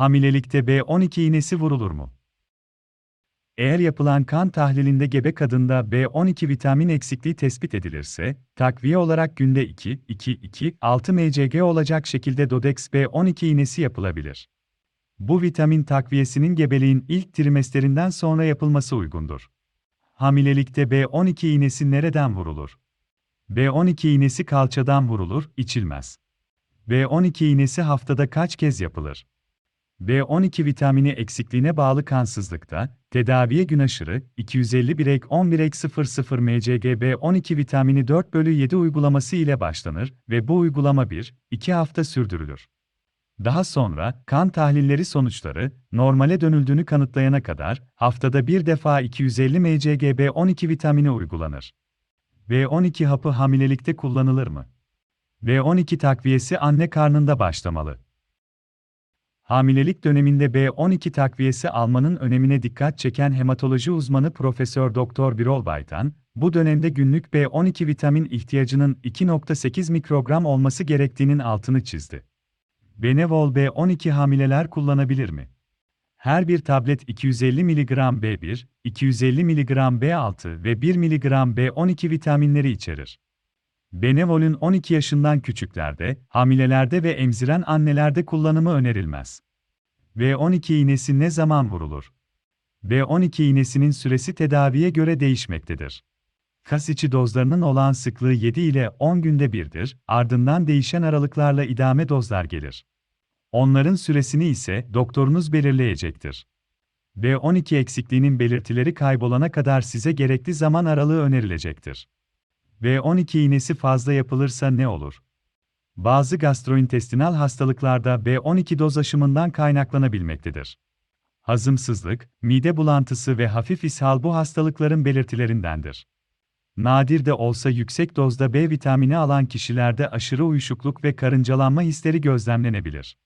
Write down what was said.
Hamilelikte B12 iğnesi vurulur mu? Eğer yapılan kan tahlilinde gebe kadında B12 vitamin eksikliği tespit edilirse, takviye olarak günde 2, 2, 2, 6 mcg olacak şekilde Dodex B12 iğnesi yapılabilir. Bu vitamin takviyesinin gebeliğin ilk trimesterinden sonra yapılması uygundur. Hamilelikte B12 iğnesi nereden vurulur? B12 iğnesi kalçadan vurulur, içilmez. B12 iğnesi haftada kaç kez yapılır? B12 vitamini eksikliğine bağlı kansızlıkta, tedaviye gün aşırı, 251 ek 11 ek 00 mcg B12 vitamini 4 bölü 7 uygulaması ile başlanır ve bu uygulama 1-2 hafta sürdürülür. Daha sonra, kan tahlilleri sonuçları, normale dönüldüğünü kanıtlayana kadar, haftada bir defa 250 mcg B12 vitamini uygulanır. B12 hapı hamilelikte kullanılır mı? B12 takviyesi anne karnında başlamalı. Hamilelik döneminde B12 takviyesi almanın önemine dikkat çeken hematoloji uzmanı Profesör Doktor Birol Baytan, bu dönemde günlük B12 vitamin ihtiyacının 2.8 mikrogram olması gerektiğinin altını çizdi. Benevol B12 hamileler kullanabilir mi? Her bir tablet 250 mg B1, 250 mg B6 ve 1 mg B12 vitaminleri içerir. Benevol'ün 12 yaşından küçüklerde, hamilelerde ve emziren annelerde kullanımı önerilmez. B12 iğnesi ne zaman vurulur? B12 iğnesinin süresi tedaviye göre değişmektedir. Kas içi dozlarının olan sıklığı 7 ile 10 günde birdir, ardından değişen aralıklarla idame dozlar gelir. Onların süresini ise doktorunuz belirleyecektir. B12 eksikliğinin belirtileri kaybolana kadar size gerekli zaman aralığı önerilecektir. B12 iğnesi fazla yapılırsa ne olur? Bazı gastrointestinal hastalıklarda B12 doz aşımından kaynaklanabilmektedir. Hazımsızlık, mide bulantısı ve hafif ishal bu hastalıkların belirtilerindendir. Nadir de olsa yüksek dozda B vitamini alan kişilerde aşırı uyuşukluk ve karıncalanma hisleri gözlemlenebilir.